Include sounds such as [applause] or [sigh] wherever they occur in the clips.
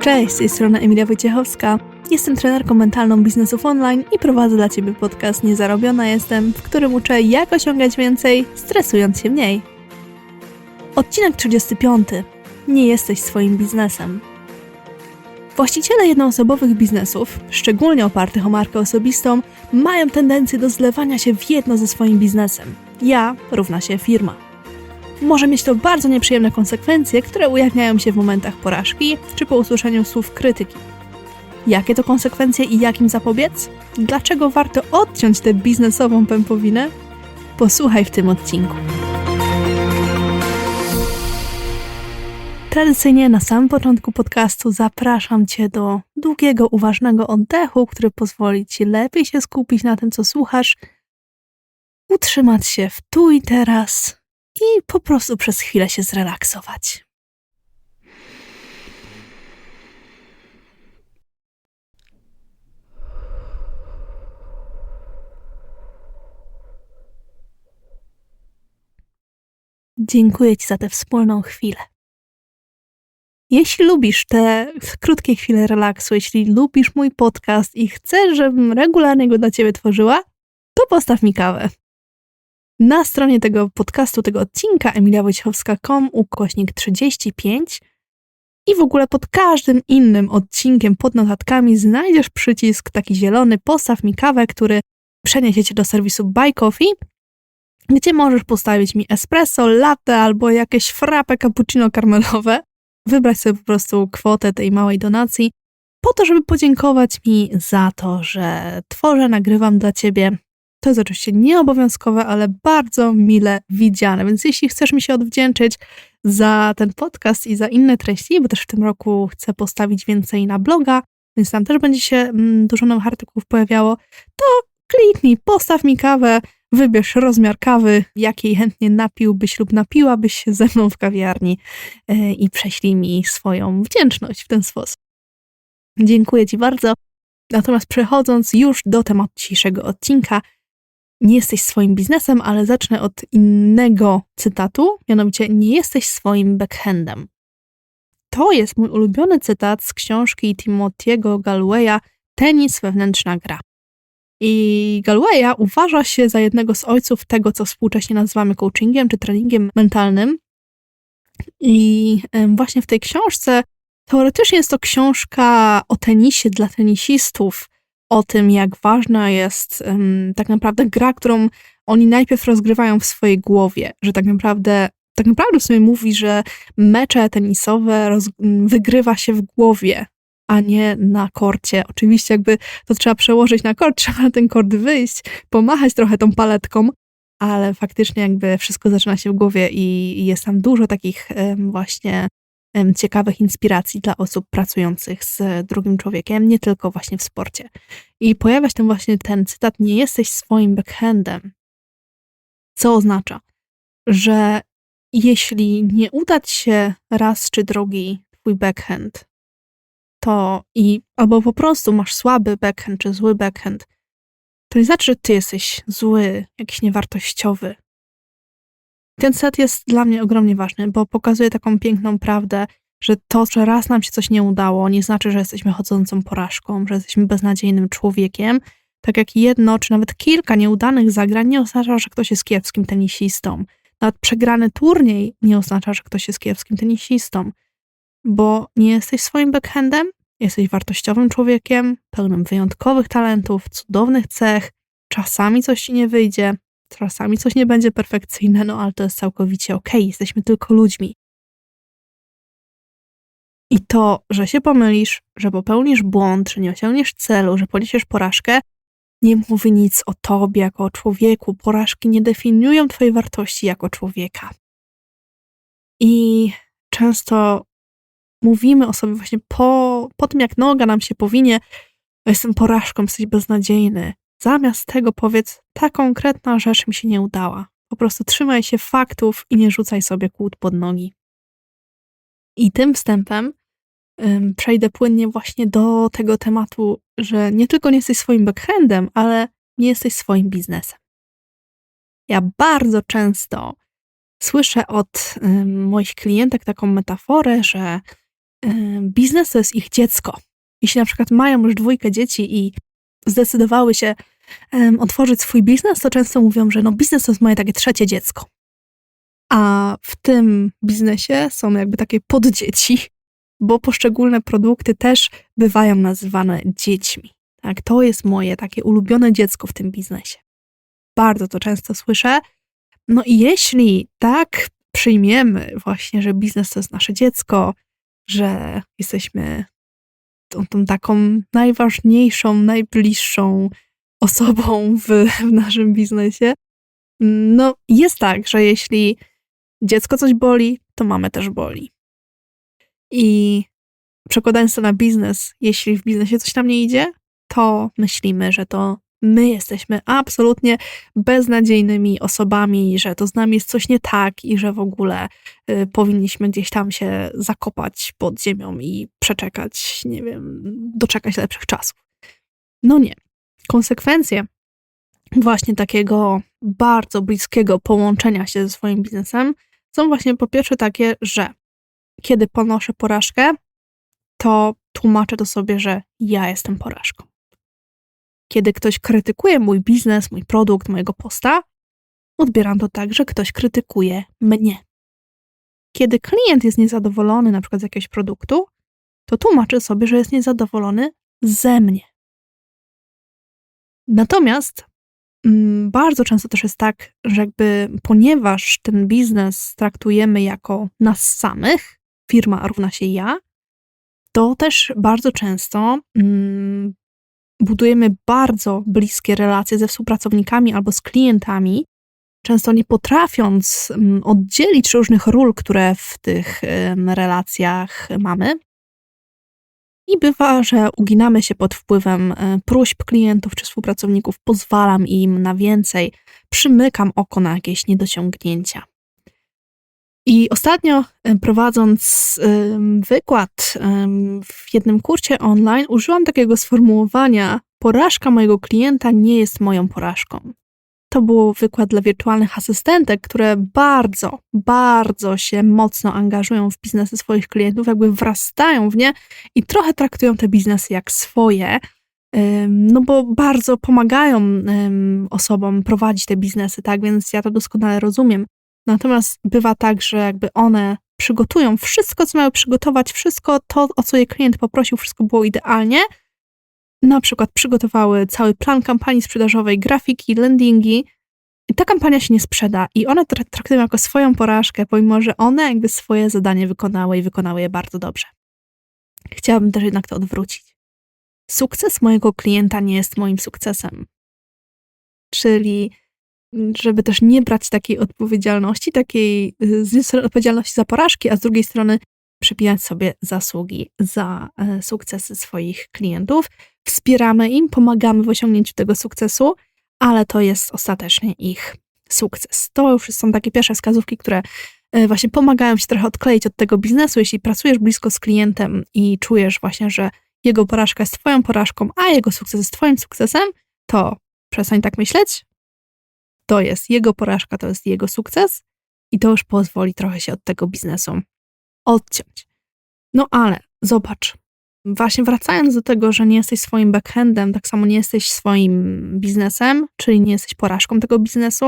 Cześć, z tej strony Emilia Wojciechowska. Jestem trenerką mentalną biznesów online i prowadzę dla Ciebie podcast Niezarobiona Jestem, w którym uczę jak osiągać więcej, stresując się mniej. Odcinek 35. Nie jesteś swoim biznesem. Właściciele jednoosobowych biznesów, szczególnie opartych o markę osobistą, mają tendencję do zlewania się w jedno ze swoim biznesem. Ja równa się firma. Może mieć to bardzo nieprzyjemne konsekwencje, które ujawniają się w momentach porażki czy po usłyszeniu słów krytyki. Jakie to konsekwencje i jak im zapobiec? Dlaczego warto odciąć tę biznesową pępowinę? Posłuchaj w tym odcinku. Tradycyjnie na samym początku podcastu zapraszam Cię do długiego, uważnego oddechu, który pozwoli Ci lepiej się skupić na tym, co słuchasz, utrzymać się w tu i teraz i po prostu przez chwilę się zrelaksować. Dziękuję Ci za tę wspólną chwilę. Jeśli lubisz te krótkie chwile relaksu, jeśli lubisz mój podcast i chcesz, żebym regularnie go dla Ciebie tworzyła, to postaw mi kawę. Na stronie tego podcastu, tego odcinka emiliawojciechowska.com ukośnik 35 i w ogóle pod każdym innym odcinkiem pod notatkami znajdziesz przycisk taki zielony postaw mi kawę, który przeniesie cię do serwisu Buy Coffee, gdzie możesz postawić mi espresso, latte albo jakieś frappe cappuccino karmelowe. Wybrać sobie po prostu kwotę tej małej donacji po to, żeby podziękować mi za to, że tworzę, nagrywam dla ciebie to jest oczywiście nieobowiązkowe, ale bardzo mile widziane. Więc jeśli chcesz mi się odwdzięczyć za ten podcast i za inne treści, bo też w tym roku chcę postawić więcej na bloga, więc tam też będzie się mm, dużo nowych artykułów pojawiało, to kliknij, postaw mi kawę, wybierz rozmiar kawy, jakiej chętnie napiłbyś lub napiłabyś się ze mną w kawiarni e, i prześlij mi swoją wdzięczność w ten sposób. Dziękuję Ci bardzo. Natomiast przechodząc już do tematu dzisiejszego odcinka, nie jesteś swoim biznesem, ale zacznę od innego cytatu, mianowicie nie jesteś swoim backhandem. To jest mój ulubiony cytat z książki Timothy'ego Galwaya Tenis wewnętrzna gra. I Galwaya uważa się za jednego z ojców tego, co współcześnie nazywamy coachingiem czy treningiem mentalnym. I właśnie w tej książce teoretycznie jest to książka o tenisie dla tenisistów, o tym, jak ważna jest um, tak naprawdę gra, którą oni najpierw rozgrywają w swojej głowie, że tak naprawdę tak naprawdę w sumie mówi, że mecze tenisowe roz, wygrywa się w głowie, a nie na korcie. Oczywiście jakby to trzeba przełożyć na kort, [laughs] trzeba na ten kort wyjść, pomachać trochę tą paletką, ale faktycznie jakby wszystko zaczyna się w głowie i jest tam dużo takich właśnie ciekawych inspiracji dla osób pracujących z drugim człowiekiem, nie tylko właśnie w sporcie. I pojawia się tam właśnie ten cytat: Nie jesteś swoim backhandem. Co oznacza, że jeśli nie uda ci się raz czy drugi twój backhand, to i albo po prostu masz słaby backhand czy zły backhand, to nie znaczy, że ty jesteś zły, jakiś niewartościowy, ten set jest dla mnie ogromnie ważny, bo pokazuje taką piękną prawdę, że to, że raz nam się coś nie udało, nie znaczy, że jesteśmy chodzącą porażką, że jesteśmy beznadziejnym człowiekiem. Tak jak jedno, czy nawet kilka nieudanych zagrań nie oznacza, że ktoś jest kiepskim tenisistą. Nawet przegrany turniej nie oznacza, że ktoś jest kiepskim tenisistą. Bo nie jesteś swoim backhandem, jesteś wartościowym człowiekiem, pełnym wyjątkowych talentów, cudownych cech. Czasami coś ci nie wyjdzie, Czasami coś nie będzie perfekcyjne, no ale to jest całkowicie okej, okay. jesteśmy tylko ludźmi. I to, że się pomylisz, że popełnisz błąd, że nie osiągniesz celu, że poniesiesz porażkę, nie mówi nic o tobie jako o człowieku. Porażki nie definiują twojej wartości jako człowieka. I często mówimy o sobie właśnie po, po tym, jak noga nam się powinie, jestem porażką, jesteś beznadziejny. Zamiast tego powiedz, ta konkretna rzecz mi się nie udała. Po prostu trzymaj się faktów i nie rzucaj sobie kłód pod nogi. I tym wstępem um, przejdę płynnie właśnie do tego tematu, że nie tylko nie jesteś swoim backhandem, ale nie jesteś swoim biznesem. Ja bardzo często słyszę od um, moich klientek taką metaforę, że biznes to jest ich dziecko. Jeśli na przykład mają już dwójkę dzieci i zdecydowały się otworzyć swój biznes, to często mówią, że no biznes to jest moje takie trzecie dziecko. A w tym biznesie są jakby takie poddzieci, bo poszczególne produkty też bywają nazywane dziećmi. Tak, to jest moje takie ulubione dziecko w tym biznesie. Bardzo to często słyszę. No i jeśli tak przyjmiemy właśnie, że biznes to jest nasze dziecko, że jesteśmy tą, tą taką najważniejszą, najbliższą osobą w, [laughs] w naszym biznesie, no jest tak, że jeśli dziecko coś boli, to mamy też boli. I przekładając to na biznes, jeśli w biznesie coś nam nie idzie, to myślimy, że to my jesteśmy absolutnie beznadziejnymi osobami, że to z nami jest coś nie tak i że w ogóle y, powinniśmy gdzieś tam się zakopać pod ziemią i przeczekać, nie wiem, doczekać lepszych czasów. No nie. Konsekwencje właśnie takiego bardzo bliskiego połączenia się ze swoim biznesem są właśnie po pierwsze takie, że kiedy ponoszę porażkę, to tłumaczę to sobie, że ja jestem porażką. Kiedy ktoś krytykuje mój biznes, mój produkt, mojego posta, odbieram to tak, że ktoś krytykuje mnie. Kiedy klient jest niezadowolony na przykład z jakiegoś produktu, to tłumaczę sobie, że jest niezadowolony ze mnie. Natomiast mm, bardzo często też jest tak, że jakby ponieważ ten biznes traktujemy jako nas samych, firma równa się ja, to też bardzo często mm, budujemy bardzo bliskie relacje ze współpracownikami albo z klientami, często nie potrafiąc mm, oddzielić różnych ról, które w tych relacjach mamy. I bywa, że uginamy się pod wpływem e, próśb klientów czy współpracowników, pozwalam im na więcej, przymykam oko na jakieś niedociągnięcia. I ostatnio prowadząc wykład w jednym kursie online, użyłam takiego sformułowania: Porażka mojego klienta nie jest moją porażką. To był wykład dla wirtualnych asystentek, które bardzo, bardzo się mocno angażują w biznesy swoich klientów, jakby wrastają w nie i trochę traktują te biznesy jak swoje, no bo bardzo pomagają osobom prowadzić te biznesy, tak? Więc ja to doskonale rozumiem. Natomiast bywa tak, że jakby one przygotują wszystko, co miały przygotować, wszystko to, o co je klient poprosił, wszystko było idealnie. Na przykład przygotowały cały plan kampanii sprzedażowej, grafiki, landingi. I ta kampania się nie sprzeda i one traktują jako swoją porażkę, pomimo że one jakby swoje zadanie wykonały i wykonały je bardzo dobrze. Chciałabym też jednak to odwrócić. Sukces mojego klienta nie jest moim sukcesem. Czyli żeby też nie brać takiej odpowiedzialności, takiej z jednej strony odpowiedzialności za porażki, a z drugiej strony przypinać sobie zasługi za e, sukcesy swoich klientów. Wspieramy im, pomagamy w osiągnięciu tego sukcesu, ale to jest ostatecznie ich sukces. To już są takie pierwsze wskazówki, które e, właśnie pomagają się trochę odkleić od tego biznesu. Jeśli pracujesz blisko z klientem i czujesz właśnie, że jego porażka jest twoją porażką, a jego sukces jest twoim sukcesem, to przestań tak myśleć, to jest jego porażka, to jest jego sukces i to już pozwoli trochę się od tego biznesu odciąć. No ale zobacz, właśnie wracając do tego, że nie jesteś swoim backhandem, tak samo nie jesteś swoim biznesem, czyli nie jesteś porażką tego biznesu,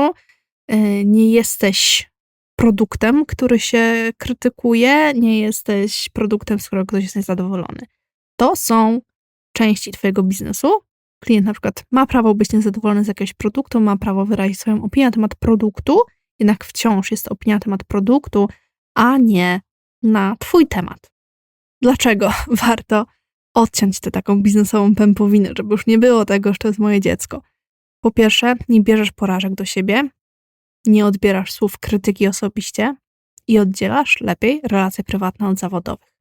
y, nie jesteś produktem, który się krytykuje, nie jesteś produktem, z którego ktoś jest niezadowolony. To są części Twojego biznesu, klient na przykład ma prawo być niezadowolony z jakiegoś produktu, ma prawo wyrazić swoją opinię na temat produktu, jednak wciąż jest to opinia na temat produktu, a nie na Twój temat. Dlaczego [laughs] warto odciąć tę taką biznesową pępowinę, żeby już nie było tego, że to jest moje dziecko? Po pierwsze, nie bierzesz porażek do siebie, nie odbierasz słów krytyki osobiście i oddzielasz lepiej relacje prywatne od zawodowych.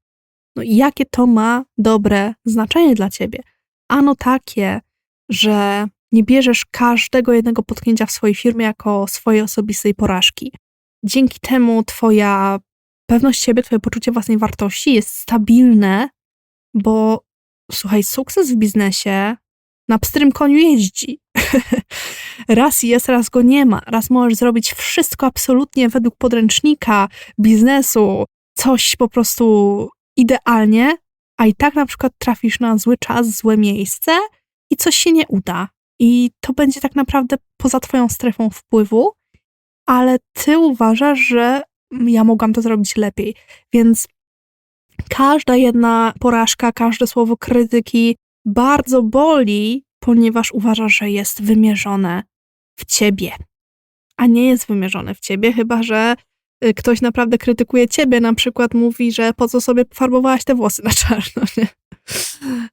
No i jakie to ma dobre znaczenie dla ciebie? Ano takie, że nie bierzesz każdego jednego potknięcia w swojej firmie jako swojej osobistej porażki. Dzięki temu twoja pewność siebie, twoje poczucie własnej wartości jest stabilne, bo słuchaj, sukces w biznesie na pstrym koniu jeździ. [laughs] raz jest, raz go nie ma. Raz możesz zrobić wszystko absolutnie według podręcznika biznesu, coś po prostu idealnie, a i tak na przykład trafisz na zły czas, złe miejsce i coś się nie uda. I to będzie tak naprawdę poza twoją strefą wpływu, ale ty uważasz, że ja mogłam to zrobić lepiej. Więc każda jedna porażka, każde słowo krytyki bardzo boli, ponieważ uważasz, że jest wymierzone w ciebie, a nie jest wymierzone w ciebie, chyba że y, ktoś naprawdę krytykuje ciebie, na przykład mówi, że po co sobie farbowałaś te włosy na czarno, nie?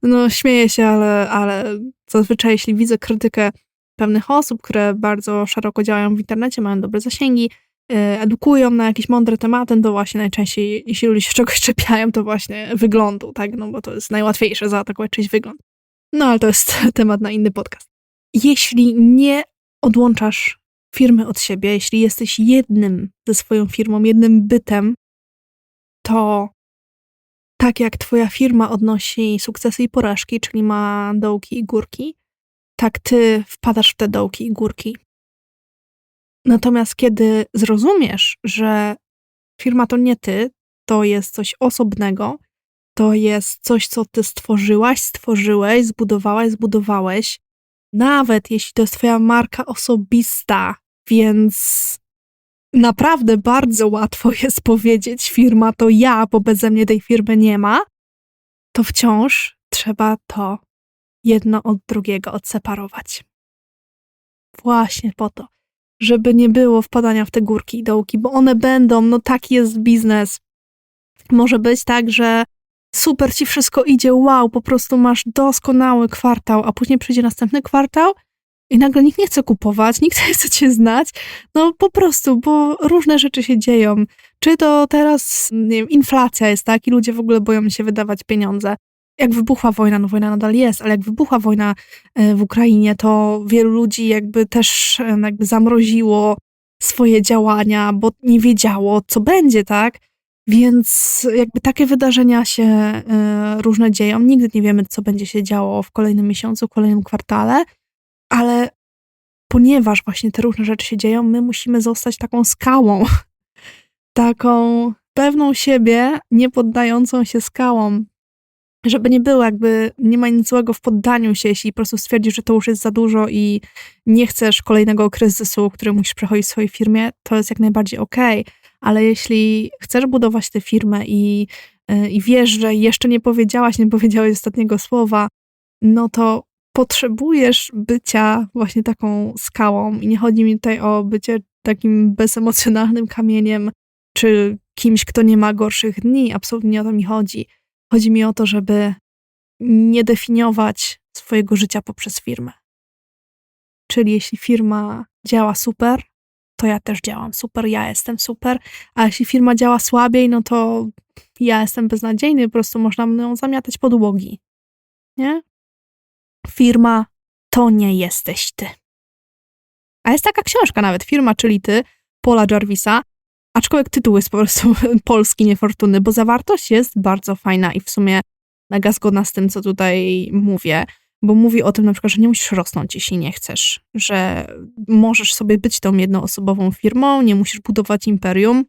No, śmieję się, ale, ale zazwyczaj, jeśli widzę krytykę pewnych osób, które bardzo szeroko działają w internecie, mają dobre zasięgi, y, edukują na jakieś mądre tematy, to właśnie najczęściej, jeśli ludzie się [laughs] czegoś czepiają, to właśnie wyglądu, tak? No bo to jest najłatwiejsze zaatakować czyjś wygląd. No ale to jest [laughs] temat na inny podcast. Jeśli nie odłączasz firmy od siebie, jeśli jesteś jednym ze swoją firmą, jednym bytem, to tak jak twoja firma odnosi sukcesy i porażki, czyli ma dołki i górki, tak ty wpadasz w te dołki i górki. Natomiast kiedy zrozumiesz, że firma to nie ty, to jest coś osobnego, to jest coś, co ty stworzyłaś, stworzyłeś, zbudowałaś, zbudowałeś, nawet jeśli to jest twoja marka osobista, więc naprawdę bardzo łatwo [laughs] jest powiedzieć firma to ja, bo beze mnie tej firmy nie ma, to wciąż trzeba to jedno od drugiego odseparować. Właśnie po to, żeby nie było wpadania w te górki i dołki, bo one będą, no taki jest biznes. Może być tak, że super ci wszystko idzie, wow, po prostu masz doskonały kwartał, a później przyjdzie następny kwartał i nagle nikt nie chce kupować, nikt [laughs] nie chce cię znać, no po prostu, bo różne rzeczy się dzieją. Czy to teraz, nie wiem, inflacja jest, tak, i ludzie w ogóle boją się wydawać pieniądze. Jak wybuchła wojna, no wojna nadal jest, ale jak wybuchła wojna e, w Ukrainie, to wielu ludzi jakby też e, jakby zamroziło swoje działania, bo nie wiedziało, co będzie, tak? Więc jakby takie wydarzenia się y, różne dzieją. Nigdy nie wiemy, co będzie się działo w kolejnym miesiącu, w kolejnym kwartale, ale ponieważ właśnie te różne rzeczy się dzieją, my musimy zostać taką skałą, [laughs] taką pewną siebie, nie poddającą się skałą. Żeby nie było, jakby nie ma nic złego w poddaniu się, jeśli po prostu stwierdzisz, że to już jest za dużo i nie chcesz kolejnego kryzysu, który musisz przechodzić w swojej firmie, to jest jak najbardziej okej. Okay ale jeśli chcesz budować tę firmę i, e, i wiesz, że jeszcze nie powiedziałaś, nie powiedziałeś ostatniego słowa, no to potrzebujesz bycia właśnie taką skałą. I nie chodzi mi tutaj o bycie takim bezemocjonalnym kamieniem, czy kimś, kto nie ma gorszych dni. Absolutnie nie o to mi chodzi. Chodzi mi o to, żeby nie definiować swojego życia poprzez firmę. Czyli jeśli firma działa super, to ja też działam super, ja jestem super, a jeśli firma działa słabiej, no to ja jestem beznadziejny, po prostu można mną zamiatać podłogi. Nie? Firma to nie jesteś ty. A jest taka książka nawet, Firma, czyli ty, Paula Jarvisa, aczkolwiek tytuł jest po prostu [laughs] polski, niefortunny, bo zawartość jest bardzo fajna i w sumie mega zgodna z tym, co tutaj mówię bo mówi o tym na przykład, że nie musisz rosnąć, jeśli nie chcesz, że możesz sobie być tą jednoosobową firmą, nie musisz budować imperium.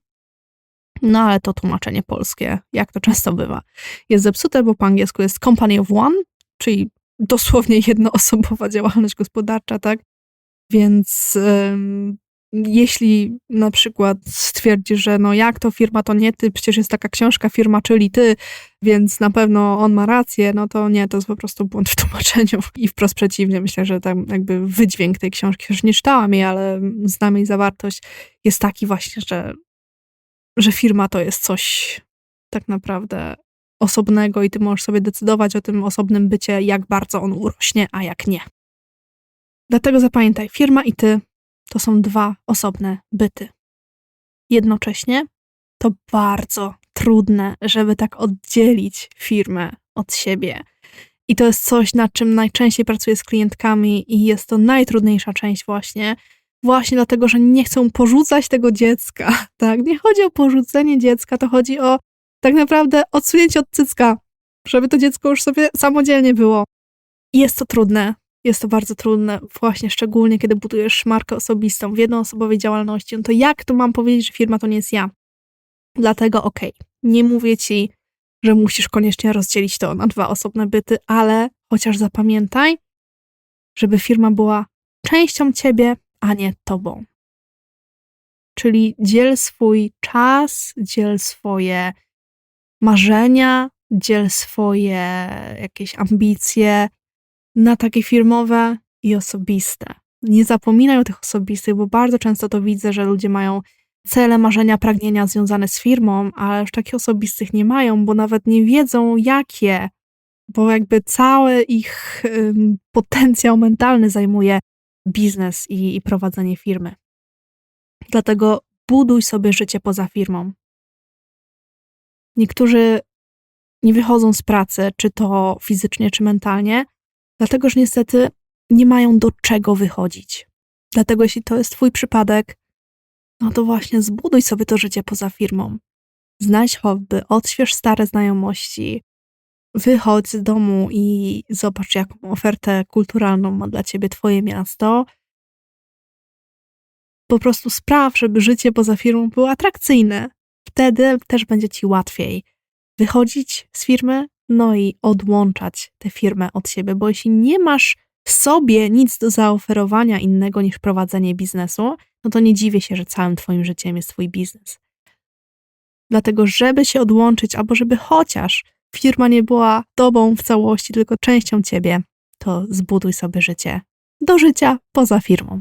No ale to tłumaczenie polskie, jak to często bywa, jest zepsute, bo po angielsku jest company of one, czyli dosłownie jednoosobowa działalność gospodarcza, tak? Więc jeśli na przykład stwierdzi, że no jak to firma to nie ty, przecież jest taka książka firma, czyli ty, więc na pewno on ma rację, no to nie, to jest po prostu błąd w tłumaczeniu i wprost przeciwnie. Myślę, że tam jakby wydźwięk tej książki, już nie czytałam jej, ale znam jej zawartość, jest taki właśnie, że, że firma to jest coś tak naprawdę osobnego i ty możesz sobie decydować o tym osobnym bycie, jak bardzo on urośnie, a jak nie. Dlatego zapamiętaj, firma i ty to są dwa osobne byty. Jednocześnie to bardzo trudne, żeby tak oddzielić firmę od siebie. I to jest coś, nad czym najczęściej pracuję z klientkami, i jest to najtrudniejsza część, właśnie. Właśnie dlatego, że nie chcą porzucać tego dziecka. [laughs] Tak? Nie chodzi o porzucenie dziecka, to chodzi o tak naprawdę odsunięcie od cycka, żeby to dziecko już sobie samodzielnie było. Jest to trudne, jest to bardzo trudne, właśnie szczególnie kiedy budujesz markę osobistą w jednoosobowej działalności, no to jak to mam powiedzieć, że firma to nie jest ja? Dlatego okej, okay, nie mówię ci, że musisz koniecznie rozdzielić to na dwa osobne byty, ale chociaż zapamiętaj, żeby firma była częścią ciebie, a nie tobą. Czyli dziel swój czas, dziel swoje marzenia, dziel swoje jakieś ambicje na takie firmowe i osobiste. Nie zapominaj o tych osobistych, bo bardzo często to widzę, że ludzie mają cele, marzenia, pragnienia związane z firmą, ale już takich osobistych nie mają, bo nawet nie wiedzą jakie, bo jakby cały ich ym, potencjał mentalny zajmuje biznes i, i prowadzenie firmy. Dlatego buduj sobie życie poza firmą. Niektórzy nie wychodzą z pracy, czy to fizycznie, czy mentalnie, dlatego że niestety nie mają do czego wychodzić. Dlatego, jeśli to jest Twój przypadek, no to właśnie zbuduj sobie to życie poza firmą. Znajdź hobby, odśwież stare znajomości, wychodź z domu i zobacz, jaką ofertę kulturalną ma dla Ciebie Twoje miasto. Po prostu spraw, żeby życie poza firmą było atrakcyjne. Wtedy też będzie Ci łatwiej wychodzić z firmy, no i odłączać tę firmę od siebie, bo jeśli nie masz sobie nic do zaoferowania innego niż prowadzenie biznesu, no to nie dziwię się, że całym Twoim życiem jest Twój biznes. Dlatego, żeby się odłączyć, albo żeby chociaż firma nie była Tobą w całości, tylko częścią Ciebie, to zbuduj sobie życie do życia poza firmą.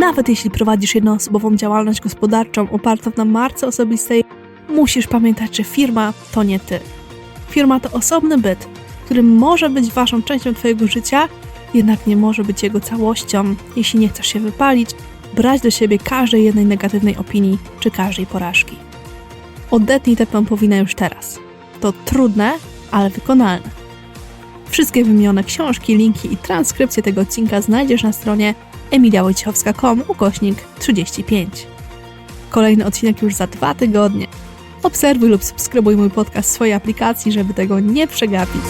Nawet jeśli prowadzisz jednoosobową działalność gospodarczą opartą na marce osobistej, musisz pamiętać, że firma to nie Ty. Firma to osobny byt, który może być Waszą częścią Twojego życia, jednak nie może być jego całością, jeśli nie chcesz się wypalić, brać do siebie każdej jednej negatywnej opinii czy każdej porażki. Odetnij tę pępowinę już teraz. To trudne, ale wykonalne. Wszystkie wymienione książki, linki i transkrypcje tego odcinka znajdziesz na stronie emiliawojciechowska.com ukośnik 35. Kolejny odcinek już za dwa tygodnie. Obserwuj lub subskrybuj mój podcast w swojej aplikacji, żeby tego nie przegapić.